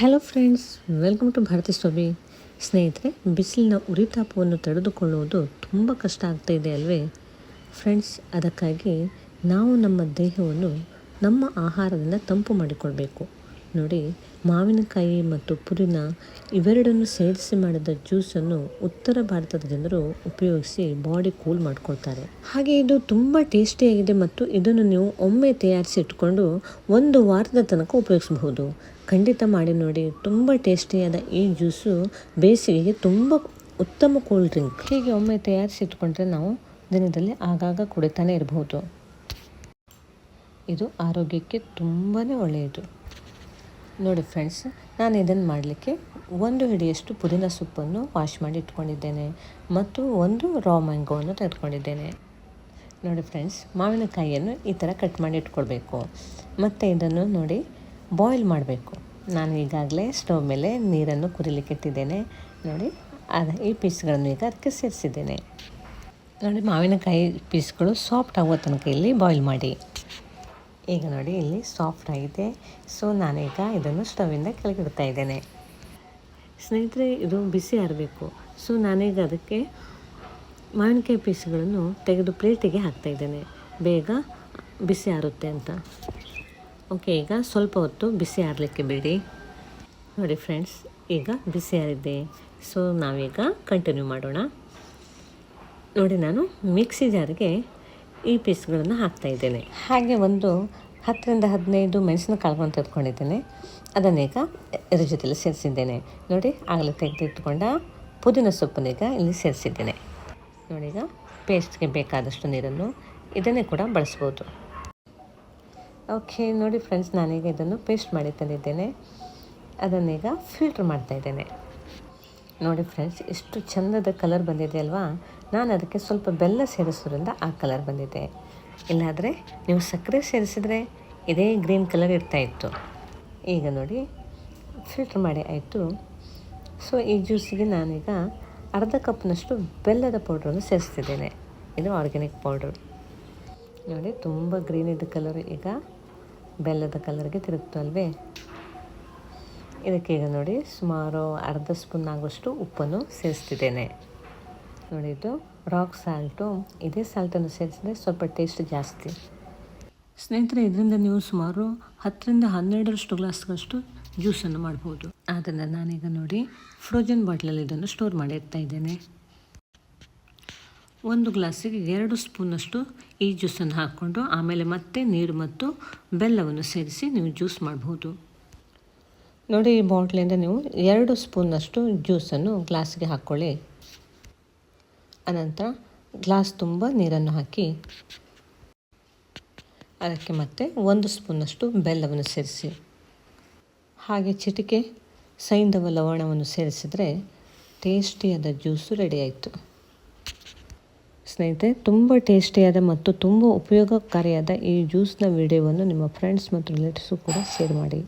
Hello friends welcome to Bharathi Swami ಸ್ನೇಹಿತರೆ, ಬಿಸಿಲಿನ ಉರಿತಾಪವನ್ನು ತಡೆದುಕೊಳ್ಳುವುದು ತುಂಬ ಕಷ್ಟ ಆಗ್ತಾ ಅಲ್ವೇ? ಫ್ರೆಂಡ್ಸ್ ಅದಕ್ಕಾಗಿ ನಾವು ನಮ್ಮ ದೇಹವನ್ನು ನಮ್ಮ ಆಹಾರದಿಂದ ತಂಪು ಮಾಡಿಕೊಳ್ಬೇಕು. ನೋಡಿ, ಮಾವಿನಕಾಯಿ ಮತ್ತು ಪುದೀನ ಇವೆರಡನ್ನು ಸೇರಿಸಿ ಮಾಡಿದ ಜ್ಯೂಸನ್ನು ಉತ್ತರ ಭಾರತದ ಜನರು ಉಪಯೋಗಿಸಿ ಬಾಡಿ ಕೂಲ್ ಮಾಡ್ಕೊಳ್ತಾರೆ. ಹಾಗೆ ಇದು ತುಂಬ ಟೇಸ್ಟಿಯಾಗಿದೆ ಮತ್ತು ಇದನ್ನು ನೀವು ಒಮ್ಮೆ ತಯಾರಿಸಿ ಇಟ್ಕೊಂಡು ಒಂದು ವಾರದ ತನಕ ಉಪಯೋಗಿಸಬಹುದು. ಖಂಡಿತ ಮಾಡಿ ನೋಡಿ, ತುಂಬ ಟೇಸ್ಟಿಯಾದ ಈ ಜ್ಯೂಸು ಬೇಸಿಗೆಗೆ ತುಂಬ ಉತ್ತಮ ಕೂಲ್ ಡ್ರಿಂಕ್. ಹೀಗೆ ಒಮ್ಮೆ ತಯಾರಿಸಿ ಇಟ್ಕೊಂಡ್ರೆ ನಾವು ದಿನದಲ್ಲಿ ಆಗಾಗ ಕುಡಿತಾನೆ ಇರಬಹುದು. ಇದು ಆರೋಗ್ಯಕ್ಕೆ ತುಂಬಾ ಒಳ್ಳೆಯದು. ನೋಡಿ ಫ್ರೆಂಡ್ಸ್ ನಾನು ಇದನ್ನು ಮಾಡಲಿಕ್ಕೆ ಒಂದು ಹಿಡಿಯಷ್ಟು ಪುದೀನ ಸೊಪ್ಪನ್ನು ವಾಶ್ ಮಾಡಿ ಇಟ್ಕೊಂಡಿದ್ದೇನೆ ಮತ್ತು ಒಂದು ರಾ ಮ್ಯಾಂಗೋವನ್ನು ತೆಗೆದುಕೊಂಡಿದ್ದೇನೆ. ನೋಡಿ ಫ್ರೆಂಡ್ಸ್ ಮಾವಿನಕಾಯಿಯನ್ನು ಈ ಥರ ಕಟ್ ಮಾಡಿ ಇಟ್ಕೊಳ್ಬೇಕು. ಮತ್ತು ಇದನ್ನು ನೋಡಿ ಬಾಯ್ಲ್ ಮಾಡಬೇಕು. ನಾನು ಈಗಾಗಲೇ ಸ್ಟವ್ ಮೇಲೆ ನೀರನ್ನು ಕುದಿಲಿಕ್ಕೆ ಇಟ್ಟಿದ್ದೇನೆ. ನೋಡಿ, ಅದು ಈ ಪೀಸ್ಗಳನ್ನು ಈಗ ಅದಕ್ಕೆ ಸೇರಿಸಿದ್ದೇನೆ. ನೋಡಿ, ಮಾವಿನಕಾಯಿ ಪೀಸ್ಗಳು ಸಾಫ್ಟ್ ಆಗೋ ತನಕ ಇಲ್ಲಿ ಬಾಯ್ಲ್ ಮಾಡಿ. ಈಗ ನೋಡಿ, ಇಲ್ಲಿ ಸಾಫ್ಟ್ ಆಗಿದೆ. ಸೊ ನಾನೀಗ ಇದನ್ನು ಸ್ಟವಿಂದ ಕೆಳಗಿಡ್ತಾ ಇದ್ದೇನೆ. ಸ್ನೇಹಿತರೆ, ಇದು ಬಿಸಿ ಆರಬೇಕು. ಸೊ ನಾನೀಗ ಅದಕ್ಕೆ ಮಾವಿನಕಾಯಿ ಪೀಸ್ಗಳನ್ನು ತೆಗೆದು ಪ್ಲೇಟಿಗೆ ಹಾಕ್ತಾ ಇದ್ದೇನೆ. ಬೇಗ ಬಿಸಿ ಆರುತ್ತೆ ಅಂತ. ಓಕೆ ಈಗ ಸ್ವಲ್ಪ ಹೊತ್ತು ಬಿಸಿ ಆರಲಿಕ್ಕೆ ಬಿಡಿ. ನೋಡಿ ಫ್ರೆಂಡ್ಸ್ ಈಗ ಬಿಸಿ ಆರಿದೆ. ಸೊ ನಾವೀಗ ಕಂಟಿನ್ಯೂ ಮಾಡೋಣ. ನೋಡಿ, ನಾನು ಮಿಕ್ಸಿ ಜಾರಿಗೆ ಈ ಪೀಸ್ಗಳನ್ನು ಹಾಕ್ತಾ ಇದ್ದೇನೆ. ಹಾಗೆ ಒಂದು ಹತ್ತರಿಂದ ಹದಿನೈದು ಮೆಣಸಿನಕಾಳುಗಳನ್ನು ತೆಗೆದುಕೊಂಡಿದ್ದೇನೆ. ಅದನ್ನೀಗ ಇದ್ರ ಜೊತೆಯಲ್ಲಿ ಸೇರಿಸಿದ್ದೇನೆ. ನೋಡಿ, ಆಗಲೇ ತೆಗೆದಿಟ್ಕೊಂಡ ಪುದೀನ ಸೊಪ್ಪನ್ನೀಗ ಇಲ್ಲಿ ಸೇರಿಸಿದ್ದೇನೆ. ನೋಡಿ, ಈಗ ಪೇಸ್ಟ್ಗೆ ಬೇಕಾದಷ್ಟು ನೀರನ್ನು ಇದನ್ನೇ ಕೂಡ ಬಳಸ್ಬೋದು. ಓಕೆ, ನೋಡಿ ಫ್ರೆಂಡ್ಸ್, ನಾನೀಗ ಇದನ್ನು ಪೇಸ್ಟ್ ಮಾಡಿ ತಂದಿದ್ದೇನೆ. ಅದನ್ನೀಗ ಫಿಲ್ಟ್ರ್ ಮಾಡ್ತಾ ಇದ್ದೇನೆ. ನೋಡಿ ಫ್ರೆಂಡ್ಸ್, ಎಷ್ಟು ಚಂದದ ಕಲರ್ ಬಂದಿದೆ ಅಲ್ವಾ? ನಾನು ಅದಕ್ಕೆ ಸ್ವಲ್ಪ ಬೆಲ್ಲ ಸೇರಿಸೋದ್ರಿಂದ ಆ ಕಲರ್ ಬಂದಿದೆ. ಇಲ್ಲಾದರೆ ನೀವು ಸಕ್ಕರೆ ಸೇರಿಸಿದರೆ ಇದೇ ಗ್ರೀನ್ ಕಲರ್ ಇರ್ತಾಯಿತ್ತು ಈಗ ನೋಡಿ ಫಿಲ್ಟ್ರ್ ಮಾಡಿ ಆಯಿತು. ಸೊ ಈ ಜ್ಯೂಸಿಗೆ ನಾನೀಗ ಅರ್ಧ ಕಪ್ನಷ್ಟು ಬೆಲ್ಲದ ಪೌಡ್ರನ್ನು ಸೇರಿಸ್ತಿದ್ದೇನೆ. ಇದು ಆರ್ಗ್ಯಾನಿಕ್ ಪೌಡ್ರ್. ನೋಡಿ, ತುಂಬ ಗ್ರೀನ್ ಇದ್ದ ಕಲರ್ ಈಗ ಬೆಲ್ಲದ ಕಲರ್ಗೆ ತಿರುಗ್ತು ಅಲ್ವೇ? ಇದಕ್ಕೆ ಈಗ ನೋಡಿ, ಸುಮಾರು ಅರ್ಧ ಸ್ಪೂನ್ ಆಗುವಷ್ಟು ಉಪ್ಪನ್ನು ಸೇರಿಸ್ತಿದ್ದೇನೆ. ನೋಡಿ ಇದು ರಾಕ್ ಸಾಲ್ಟು ಇದೇ ಸಾಲ್ಟನ್ನು ಸೇರಿಸಿದ್ರೆ ಸ್ವಲ್ಪ ಟೇಸ್ಟ್ ಜಾಸ್ತಿ. ಸ್ನೇಹಿತರೆ ಇದರಿಂದ ನೀವು ಸುಮಾರು ಹತ್ತರಿಂದ ಹನ್ನೆರಡರಷ್ಟು ಗ್ಲಾಸ್ಗಳಷ್ಟು ಜ್ಯೂಸನ್ನು ಮಾಡ್ಬೋದು. ಆದ್ದರಿಂದ ನಾನೀಗ ನೋಡಿ ಫ್ರೋಜನ್ ಬಾಟ್ಲಲ್ಲಿ ಇದನ್ನು ಸ್ಟೋರ್ ಮಾಡಿ ಇರ್ತಾ ಇದ್ದೇನೆ. ಒಂದು ಗ್ಲಾಸಿಗೆ ಎರಡು ಸ್ಪೂನಷ್ಟು ಈ ಜ್ಯೂಸನ್ನು ಹಾಕ್ಕೊಂಡು ಆಮೇಲೆ ಮತ್ತೆ ನೀರು ಮತ್ತು ಬೆಲ್ಲವನ್ನು ಸೇರಿಸಿ ನೀವು ಜ್ಯೂಸ್ ಮಾಡ್ಬೋದು. ನೋಡಿ ಈ ಬಾಟ್ಲಿಂದ ನೀವು ಎರಡು ಸ್ಪೂನಷ್ಟು ಜ್ಯೂಸನ್ನು ಗ್ಲಾಸ್ಗೆ ಹಾಕ್ಕೊಳ್ಳಿ ಅನಂತರ ಗ್ಲಾಸ್ ತುಂಬ ನೀರನ್ನು ಹಾಕಿ ಅದಕ್ಕೆ ಮತ್ತೆ ಒಂದು ಸ್ಪೂನಷ್ಟು ಬೆಲ್ಲವನ್ನು ಸೇರಿಸಿ. ಹಾಗೆ ಚಿಟಿಕೆ, ಸೈಂಧವ ಲವಣವನ್ನು ಸೇರಿಸಿದರೆ ಟೇಸ್ಟಿಯಾದ ಜ್ಯೂಸು ರೆಡಿಯಾಯಿತು. ಸ್ನೇಹಿತರೆ, ತುಂಬ ಟೇಸ್ಟಿಯಾದ ಮತ್ತು ತುಂಬ ಉಪಯೋಗಕಾರಿಯಾದ ಈ ಜ್ಯೂಸ್ನ ವಿಡಿಯೋವನ್ನು ನಿಮ್ಮ ಫ್ರೆಂಡ್ಸ್ ಮತ್ತು ರಿಲೇಟಿವ್ಸು ಕೂಡ ಶೇರ್ ಮಾಡಿ.